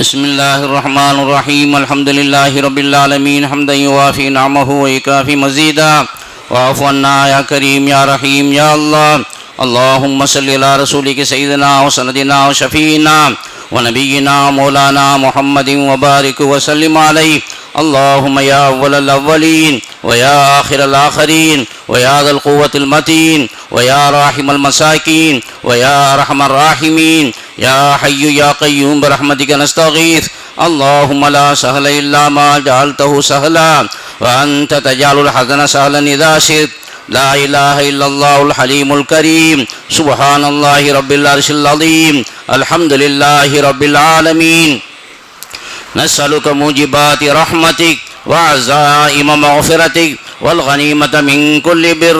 بسم الله الرحمن الرحيم الحمد لله رب العالمين حمدا يوافي نعمه ويكافي مزيدا واعف عنا يا كريم يا رحيم يا الله اللهم صل على رسولك سيدنا وسندنا وشفينا ونبينا مولانا محمد وبارك وسلم عليه اللهم يا أول الأولين ويا آخر الآخرين ويا ذا القوة المتين ويا راحم المساكين ويا أرحم الراحمين يا حي يا قيوم برحمتك نستغيث. اللهم لا سهل إلا ما جعلته سهلا وأنت تجعل الحزن سهلا إذا شئت. لا إله إلا الله الحليم الكريم. سبحان الله رب العرش العظيم. الحمد لله رب العالمين. نسألك موجبات رحمتك وعزائم مغفرتك والغنيمة من كل بر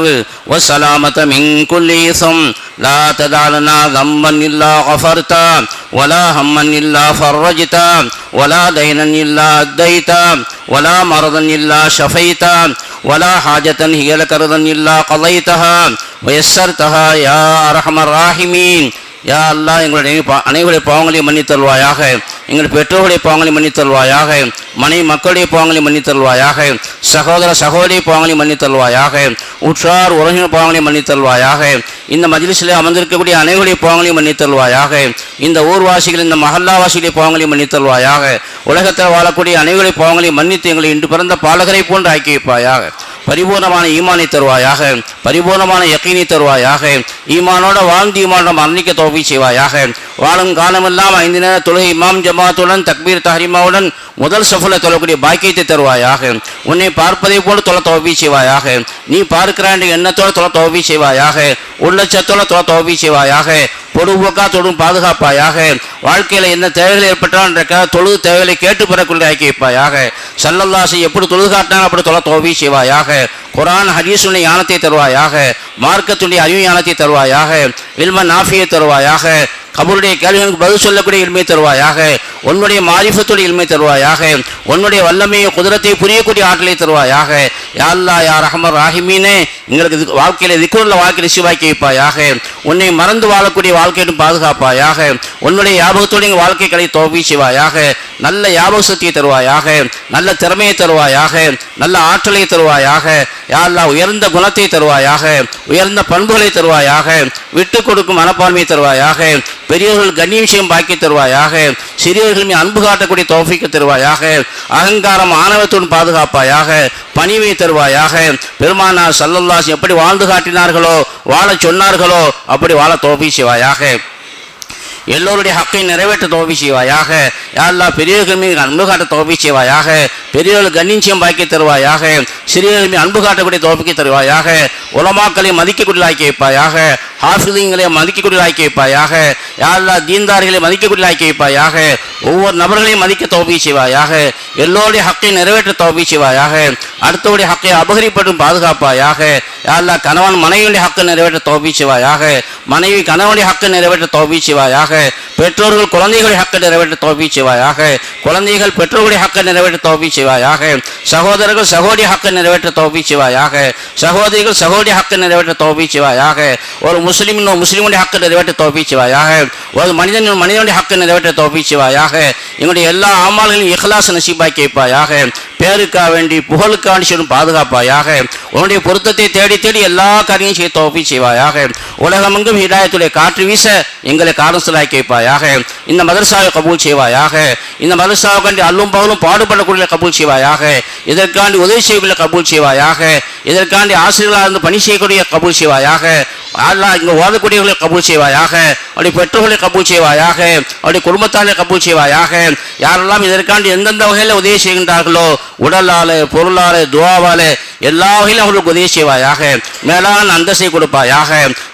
والسلامة من كل إثم لا تدع لنا ذنبا إلا غفرتا ولا هما إلا فرجتا ولا دينا إلا أديتا ولا مرضا إلا شفيتا ولا حاجة هي لك رضا إلا قضيتها ويسرتها يا أرحم الراحمين யா அல்லாஹ் எங்களுடைய பா- அனைவருடைய பாவங்களையும் மன்னித்தருள்வாயாக எங்கள் பெற்றோருடைய பாவங்களை மன்னித்தல்வாயாக மனைவி மக்களுடைய பாவங்களை மன்னித்தல்வாயாக சகோதர சகோதரி பாவங்களை மன்னித்தல்வாயாக உற்றார் உறவினர் பாவங்களை மன்னித்தல்வாயாக இந்த மஜ்லிஸில் அமர்ந்திருக்கக்கூடிய அனைவருடைய பாவங்களையும் மன்னித்தல்வாயாக இந்த ஊர்வாசிகள் இந்த மஹல்லாவாசிகளுடைய பாவங்களையும் மன்னித்தல்வாயாக உலகத்தில் வாழக்கூடிய அனைவருடைய பாவங்களையும் மன்னித்து எங்களை இன்று பிறந்த பாலகரை போன்று ஆக்கி வைப்பாயாக பரிபூர்ணமான ஈமானை தருவாயாக பரிபூர்ணமான யக்கீனை தருவாயாக ஈமானோட வாழ்ந்து ஈமானோட மரணிக்க தோப்பி செய்வாயாக. வாழும் காலமெல்லாம் ஐந்து நேர தொழுகை இமாம் ஜமாத்துடன் தக்பீர் தஹரிமாவுடன் முதல் சஃபுல தொழக்கூடிய பாக்கியத்தை தருவாயாக. உன்னை பார்ப்பதை போல தொலை தோப்பி செய்வாயாக. நீ பார்க்கிறாண்ட எண்ணத்தோட தொலை தோப்பி செய்வாயாக. உள்ளச்சத்தோட தொலை தோப்பி செய்வாயாக. பொதுபோக்கா தொடும் பாதுகாப்பாயாக. வாழ்க்கையில் என்ன தேவைகள் ஏற்பட்டால் தொழுது தேவைகளை கேட்டு பெறக்கூடிய ஆக்கி வைப்பாயாக. சல்லல்லாசை எப்படி தொழுது அப்படி தொலை தோவி செய்வாயாக. குரான் ஹதீசுடைய ஞானத்தை தருவாயாக. மார்க்கத்துடைய அறிவு ஞானத்தை தருவாயாக. இல்ம நாஃபியை தருவாயாக. கபருடைய கேள்விகளுக்கு பதில் சொல்லக்கூடிய இல்மை தருவாயாக. உன்னுடைய மாரிஃபத்துடைய இல்மை தருவாயாக. உன்னுடைய வல்லமையை குதிரத்தை புரியக்கூடிய ஆற்றலை தருவாயாக. யா யார் அஹமர் ராஹிமீனே எங்களுக்கு வாழ்க்கையில் வாழ்க்கையில வாழ்க்கையில் சிவாக்கி வைப்பாயாக. உன்னை மறந்து வாழக்கூடிய வாழ்க்கையிலும் பாதுகாப்பாயாக. உன்னுடைய யாபகத்தோடு எங்கள் வாழ்க்கைகளை தோல்வி செய்வாயாக. நல்ல ஞாபக சக்தியை தருவாயாக. நல்ல திறமையை தருவாயாக. நல்ல ஆற்றலை தருவாயாக. யாரெல்லாம் உயர்ந்த குணத்தை தருவாயாக. உயர்ந்த பண்புகளை தருவாயாக. விட்டு கொடுக்கும் மனப்பான்மையை தருவாயாக. பெரியவர்கள் கண்ணிய விஷயம் பாக்கி தருவாயாக. சிறியவர்கள் மீது அன்பு காட்டக்கூடிய தோஃபிக்கு தருவாயாக. அகங்காரம் ஆணவத்துடன் பாதுகாப்பாயாக. பணிவை தருவாயாக. பெருமானார் சல்லல்லாஸ் எப்படி வாழ்ந்து காட்டினார்களோ வாழச் சொன்னார்களோ அப்படி வாழ தோஃபி செய்வாயாக. எல்லோருடைய ஹக்கை நிறைவேற்ற தோபி செய்வாயாக. யாரெல்லாம் பெரியவர்கள் மீது அன்பு காட்ட தோல்வி செய்வாயாக பெரியவர்கள் கண்ணியம் பாக்கி தருவாயாக சிறியவர்கள் மீது அன்பு காட்டக்கூடிய தோல்விக்கு தருவாயாக உலமாக்களை மதிக்கக்கூடியதாக்கி வைப்பாயாக ஹாஃபிலிங்களை மதிக்கக்கூடியதாக்கி வைப்பாயாக யாரெல்லாம் தீன்தார்களை மதிக்கக்கூடியதாக்கி வைப்பாயாக ஒவ்வொரு நபர்களையும் மதிக்க தோல்வி செய்வாயாக எல்லோருடைய ஹக்கை நிறைவேற்ற தோல்வி செய்வாயாக ஹக்கை அபகரிப்பட்டும் பாதுகாப்பாயாக யாரெல்லாம் கணவன் மனைவியுடைய ஹக்கை நிறைவேற்ற தோல்வி செய்வாயாக மனைவி கணவனுடைய ஹக்கை நிறைவேற்ற தோல்வி செய்வாயாக பெற்றோர்கள் குழந்தைகளுடைய ஹக்கை நிறைவேற்ற தோப்பி செய்வாயாக குழந்தைகள் பெற்றோர்களுடைய ஹக்கை நிறைவேற்ற தோப்பி செய்வாயாக சகோதரர்கள் சகோதரி ஹக்கை நிறைவேற்ற தோல்வி செய்வாயாக சகோதரிகள் சகோதரி ஹக்கை நிறைவேற்ற தோல்வி செய்வாயாக ஒரு முஸ்லீம் முஸ்லீமுடைய ஹக்கை நிறைவேற்ற தோல்வி செய்வாயாக ஒரு மனிதன் மனிதனுடைய ஹக்கை நிறைவேற்ற தோல்வி செய்வாயாக எங்களுடைய எல்லா ஆமால்களையும் இஹ்லாஸ் நசீபாக்கி வைப்பாயாக பேருக்காக வேண்டி புகழுக்காக வேண்டி சொல்லும் பாதுகாப்பாயாக உன்னுடைய பொருத்தத்தை தேடி தேடி எல்லா காரியங்களும் செய்ய தோப்பி செய்வாயாக உலகமெங்கும் ஹிதாயத்துடைய காற்று வீச எங்களை காரணசலாக்கி வைப்பாயாக இந்த மதரசாவை கபூல் செய்வாயாக இந்த மதரசாவை கண்டு அல்லும் பகலும் பாடுபடக்கூடிய கபூல் செய்வாயாக இதற்காண்டி உதவி செய்யக்கூடிய கபூல் செய்வாயாக. இதற்காண்டி ஆசிரியர்களாக இருந்து பணி செய்யக்கூடிய கபூல் செய்வாயாக. அல்லா இங்கே ஓதக்கூடியவர்களை கபூல் செய்வாயாக. அவருடைய பெற்றோர்களை கபூல் செய்வாயாக. அவருடைய குடும்பத்தாரை கபூல் செய்வாயாக. யாரெல்லாம் இதற்காண்டி எந்தெந்த வகையில் உதவி செய்கின்றார்களோ உடலாலே பொருளாலே துவாவாலே எல்லா வகையிலும் அவர்களுக்கு உதவி செய்வாயாக. மேலான அந்தஸ்தை கொடுப்பாயாக.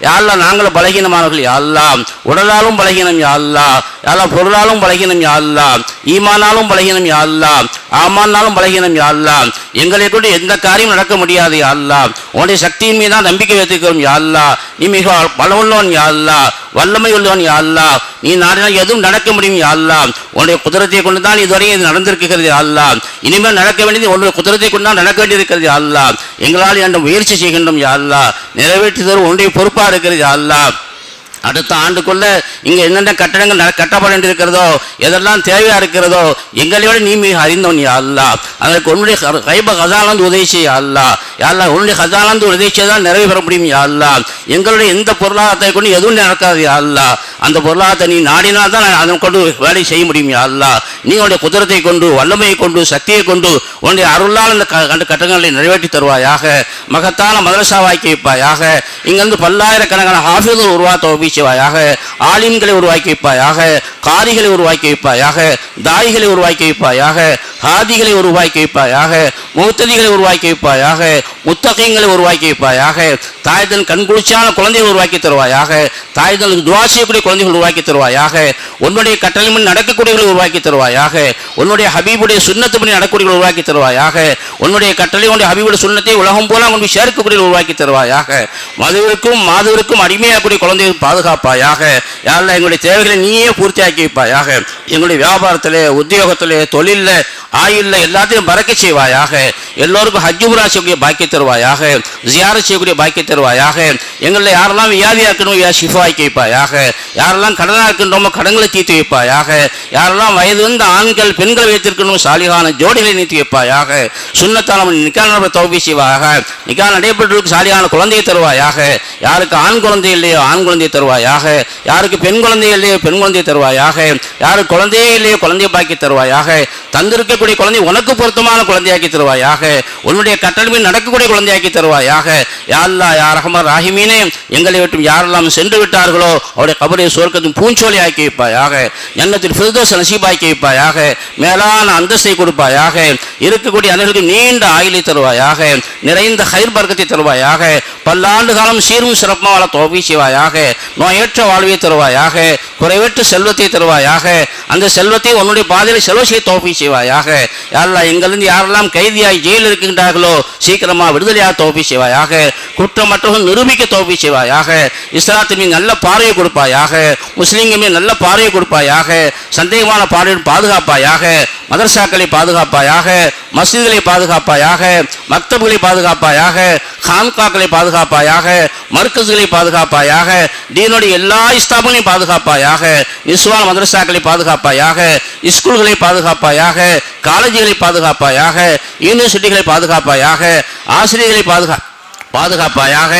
யாரெல்லாம் நாங்களும் பலகீனமானவர்கள் யாரெல்லாம் உடலாலும் பலகீனம் யாரெல்லாம் யாரெல்லாம் பொருளாலும் பலகீனம் யாரெல்லாம் ஈமானாலும் பலகீனம் யாரெல்லாம் ஆமானாலும் பலகீனம் யாரெல்லாம் எங்களை கொண்டு எந்த காரியம் நடக்க முடியாது யாழ்லா உன்னுடைய சக்தியின் மீது தான் நம்பிக்கை வைத்திருக்கிறோம் யாழ்லா நீ மிக பலமுள்ளவன் யாழ்லா வல்லமை உள்ளவன் யாழ்லா நீ நாடினால் எதுவும் நடக்க முடியும் யாழ்லா உன்னுடைய குதிரத்தை கொண்டு தான் இதுவரையும் இது நடந்திருக்கிறது யாழ்லா இனிமேல் நடக்க வேண்டியது உன்னுடைய குதிரத்தை கொண்டு தான் நடக்க வேண்டியிருக்கிறது யாழ்லா எங்களால் என்ற முயற்சி செய்கின்றோம் யாரெல்லாம் நிறைவேற்றுதல் உன்னுடைய பொறுப்பாக இருக்கிறது யாழ்லா அடுத்த ஆண்டுக்குள்ள இங்க என்னென்ன கட்டடங்கள் கட்டப்பட வேண்டியிருக்கிறதோ எதெல்லாம் தேவையா இருக்கிறதோ எங்களையோட நீ மிக அறிந்தவன் யா அல்லா அதற்கு உன்னுடைய கைப கதாலந்து உதவி செய்ய அல்லா யாழ்லா உன்னுடைய கதாலந்து உதவி செய்தால் நிறைவு பெற முடியும் யா அல்லா எங்களுடைய எந்த பொருளாதாரத்தை கொண்டு எதுவும் நடக்காது யா அல்லா அந்த பொருளாதாரத்தை நீ நாடினால் தான் அதன் கொண்டு வேலை செய்ய முடியும் யா அல்லா நீ உன்னுடைய குதிரத்தை கொண்டு வல்லமையை கொண்டு சக்தியை கொண்டு உன்னுடைய அருளால் அந்த கண்டு கட்டங்களை நிறைவேற்றி தருவாயாக. மகத்தான மதரசா வாக்கி வைப்பாயாக. இங்கிருந்து பல்லாயிரக்கணக்கான ஹாஃபிகள் உருவாக்க செய்வாயாக ஆலிம்களை உருவாக்கி வைப்பாயாக காரிகளை உருவாக்கி வைப்பாயாக தாய்களை உருவாக்கி வைப்பாயாக ஹாதிகளை உருவாக்கி வைப்பாயாக மௌத்ததிகளை உருவாக்கி வைப்பாயாக முத்தகைங்களை உருவாக்கி வைப்பாயாக தாய்தன் கண்குளிச்சான குழந்தைகள் உருவாக்கி தருவாயாக தாய்தனுக்கு துவா செய்யக்கூடிய குழந்தைகள் உருவாக்கி தருவாயாக உன்னுடைய கட்டளைமன் நடக்கக்கூடியவர்களை உருவாக்கி தருவாயாக உன்னுடைய ஹபீபுடைய சுண்ணத்துப்படி நடக்கக்கூடியவர்களை உருவாக்கி தருவாயாக உன்னுடைய கட்டளை உன்னுடைய ஹபீபுடைய சுண்ணத்தை உலகம் போல கொண்டு சேர்க்கக்கூடிய உருவாக்கி தருவாயாக மதுவிற்கும் மாதவருக்கும் அடிமையாகக்கூடிய குழந்தைகள் பாதுகாப்பாயாக யாரில் எங்களுடைய தேவைகளை நீயே பூர்த்தியாக்கி வைப்பாயாக எங்களுடைய வியாபாரத்திலே உத்தியோகத்திலே தொழிலில் ஆயுள்ல எல்லாத்தையும் பறக்க செய்வாயாக எல்லோருக்கும் ஹஜ்ஜுபுரா செய்யக்கூடிய பாக்கியத்தை தருவாயாக ஜியார செய்யக்கூடிய பாக்கிய தருவாயாக எங்களில் யாரெல்லாம் வியாதியா இருக்கணும் யா ஷிஃபாய்க்கு வைப்பாயாக யாரெல்லாம் கடனாக இருக்கின்றோமோ கடன்களை தீர்த்து வைப்பாயாக யாரெல்லாம் வயது வந்த ஆண்கள் பெண்கள் வைத்திருக்கணும் சாலிகான ஜோடிகளை நீத்தி வைப்பாயாக சுண்ணத்தான நிக்கான தௌபி செய்வாயாக நிக்கான நடைபெற்றவர்களுக்கு சாலியான குழந்தையை தருவாயாக யாருக்கு ஆண் குழந்தை இல்லையோ ஆண் குழந்தையை தருவாயாக யாருக்கு பெண் குழந்தை இல்லையோ பெண் குழந்தையை தருவாயாக யாருக்கு குழந்தையே இல்லையோ குழந்தையை பாக்கி தருவாயாக தந்திருக்கக்கூடிய குழந்தை உனக்கு பொருத்தமான குழந்தையாக்கி தருவாயாக உன்னுடைய கட்டளை நடக்கக்கூடிய குழந்தையாக்கி தருவாயாக. யாழ்லா யார் ரஹமர் ராஹிமீனே எங்களை விட்டும் யாரெல்லாம் சென்று விட்டார்களோ அவருடைய கபரை சுவர்க்கத்தின் பூஞ்சோலி ஆக்கி வைப்பாயாக. எண்ணத்தில் ஃபிர்தோஸ் நசீபாக்கி வைப்பாயாக. மேலான அந்தஸ்தை கொடுப்பாயாக. இருக்கக்கூடிய அனைவருக்கும் நீண்ட ஆயுளை தருவாயாக. நிறைந்த ஹைர் பர்க்கத்தை தருவாயாக. பல்லாண்டு காலம் சீரும் சிறப்பும் வாழ தோபி செய்வாயாக நோயற்ற வாழ்வை தருவாயாக குறைவற்ற செல்வத்தை தருவாயாக அந்த செல்வத்தை உன்னுடைய பாதையில் செலவு செய்ய தோல்வி செய்வாயாக. யாரெல்லாம் எங்களிருந்து யாரெல்லாம் கைதியாய் ஜெயிலில் இருக்கின்றார்களோ சீக்கிரமா விடுதலையாக தோல்வி செய்வாயாக. குற்றமற்றவர்கள் நிரூபிக்க தோப்பி செய்வாயாக இஸ்லாத்தின் மீது நல்ல பார்வையை கொடுப்பாயாக முஸ்லீம்கள் மீது நல்ல பார்வையை கொடுப்பாயாக சந்தேகமான பார்வையை பாதுகாப்பாயாக மதர்சாக்களை பாதுகாப்பாயாக மஸ்ஜிதுகளை பாதுகாப்பாயாக மக்தபுகளை பாதுகாப்பாயாக ஹான்காக்களை பாதுகாப்பாயாக மர்க்கஸ்களை பாதுகாப்பாயாக தீனுடைய எல்லா இஸ்தாபங்களையும் பாதுகாப்பாயாக நிஸ்வான் மதரசாக்களை பாதுகாப்பாயாக ஸ்கூல்களை பாதுகாப்பாயாக காலேஜுகளை பாதுகாப்பாயாக யூனிவர்சிட்டிகளை பாதுகாப்பாயாக ஆசிரியர்களை பாதுகா பாதுகாப்பாயாக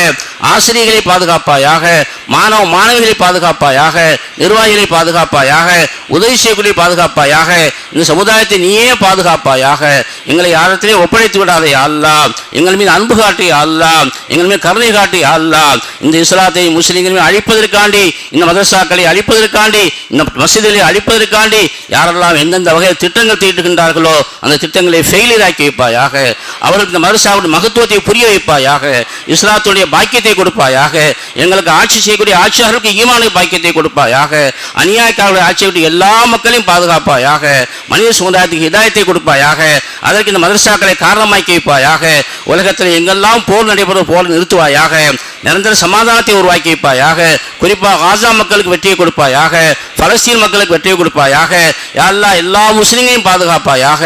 ஆசிரியர்களை பாதுகாப்பாயாக மாணவ மாணவிகளை பாதுகாப்பாயாக நிர்வாகிகளை பாதுகாப்பாயாக உதவி செய்யக்கூடிய பாதுகாப்பாயாக இந்த சமுதாயத்தை நீயே பாதுகாப்பாயாக எங்களை யாரத்திலே ஒப்படைத்து விடாதே அல்லா எங்கள் மீது அன்பு காட்டி அல்லா எங்கள் மீது கருணை காட்டி அல்லா இந்த இஸ்லாத்தை முஸ்லீம்கள் மீது அழிப்பதற்காண்டி இந்த மதரசாக்களை அழிப்பதற்காண்டி இந்த மசிதிகளை அழிப்பதற்காண்டி யாரெல்லாம் எந்தெந்த வகையில் திட்டங்கள் தீட்டுகின்றார்களோ அந்த திட்டங்களை ஃபெயிலியர் ஆக்கி வைப்பாயாக அவர்களுக்கு இந்த மதரசாவுடைய மகத்துவத்தை புரிய வைப்பாயாக இஸ்லாத்துடைய பாக்கியத்தை கொடுப்பாயாக. எங்களுக்கு ஆட்சி செய்யக்கூடிய ஆட்சியாளர்களுக்கு ஈமான பாக்கியத்தை கொடுப்பாயாக. அநியாயக்காரர்களுடைய ஆட்சியை விட்டு எல்லா மக்களையும் பாதுகாப்பாயாக. மனித சமுதாயத்துக்கு இதாயத்தை கொடுப்பாயாக. அதற்கு இந்த மதரசாக்களை காரணமாக்கி வைப்பாயாக. உலகத்தில் எங்கெல்லாம் போர் நடைபெறும் போர் நிறுத்துவாயாக. நிரந்தர சமாதானத்தை உருவாக்கி வைப்பாயாக குறிப்பாக காசா மக்களுக்கு வெற்றியை கொடுப்பாயாக. பலஸ்தீன் மக்களுக்கு வெற்றியை கொடுப்பாயாக. எல்லா எல்லா முஸ்லிம்களையும் பாதுகாப்பாயாக.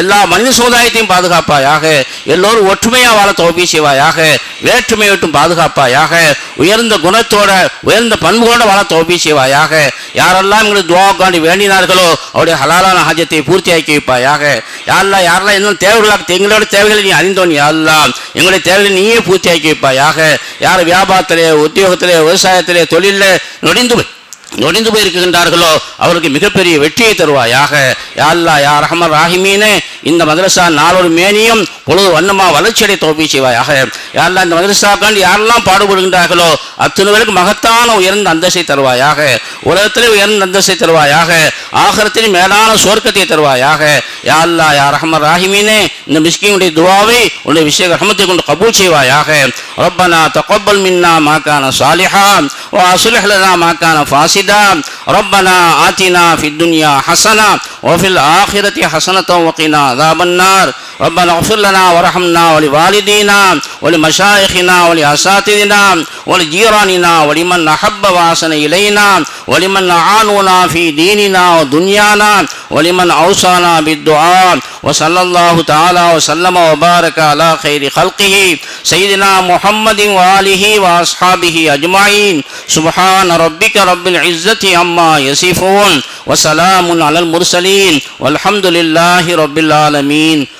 எல்லா மனித சமுதாயத்தையும் பாதுகாப்பாயாக. எல்லோரும் ஒற்றுமையாக வாழ தோப்பி செய்வாயாக. வேற்றுமை விட்டும் பாதுகாப்பாயாக. உயர்ந்த குணத்தோட உயர்ந்த பண்புகளோட வாழ தோப்பி செய்வாயாக. யாரெல்லாம் எங்களுக்கு துவாக்காண்டி வேண்டினார்களோ அவருடைய ஹலாலான ஹாஜத்தை பூர்த்தியாக்கி வைப்பாயாக. யாரெல்லாம் யாரெல்லாம் என்ன தேவைகளாக எங்களோட தேவைகளை நீ அறிந்தோன் யாரெல்லாம் எங்களுடைய தேவைகளை நீயே பூர்த்தியாக்கி வைப்பாயாக. யார் வியாபாரத்திலே உத்தியோகத்திலே விவசாயத்திலே தொழிலில் நொடிந்து போய் நொடிந்து போயிருக்கின்றார்களோ அவருக்கு மிகப்பெரிய வெற்றியை தருவாயாக யாழ்லா யா ரஹமர் ராஹிமீனே இந்த மதரசா நாளொரு மேனியும் பொழுது வண்ணமா வளர்ச்சியடை தோல்வி செய்வாயாக யாரெல்லாம் இந்த மதரசாக்காண்டி யாரெல்லாம் பாடுபடுகின்றார்களோ அத்தனை பேருக்கு மகத்தான உயர்ந்த அந்தஸ்தை தருவாயாக உலகத்திலே உயர்ந்த அந்தஸ்தை தருவாயாக ஆகரத்தின் மேலான சுவர்க்கத்தை தருவாயாக யாழ்லா யா ரஹமர் ராஹிமீனே இந்த மிஸ்கினுடைய துவாவை உன்னுடைய விஷய ரஹமத்தை கொண்டு கபூல் செய்வாயாக ربنا تقبل منا ما كان صالحا واصلح لنا ما كان فاسدا ربنا آتنا في الدنيا حسنة وفي الآخرة حسنة وقنا عذاب النار. ربنا اغفر لنا وارحمنا ولوالدينا ولمشايخنا ولأساتذنا ولجيراننا ولمن أحب وأحسن إلينا ولمن أعانونا في ديننا ودنيانا ولمن أوصانا بالدعاء وصلى الله تعالى وسلم وبارك على خير خلقه سيدنا محمد وآله وأصحابه أجمعين سبحان ربك رب العزة عما يصفون وسلام على المرسلين والحمد لله رب العالمين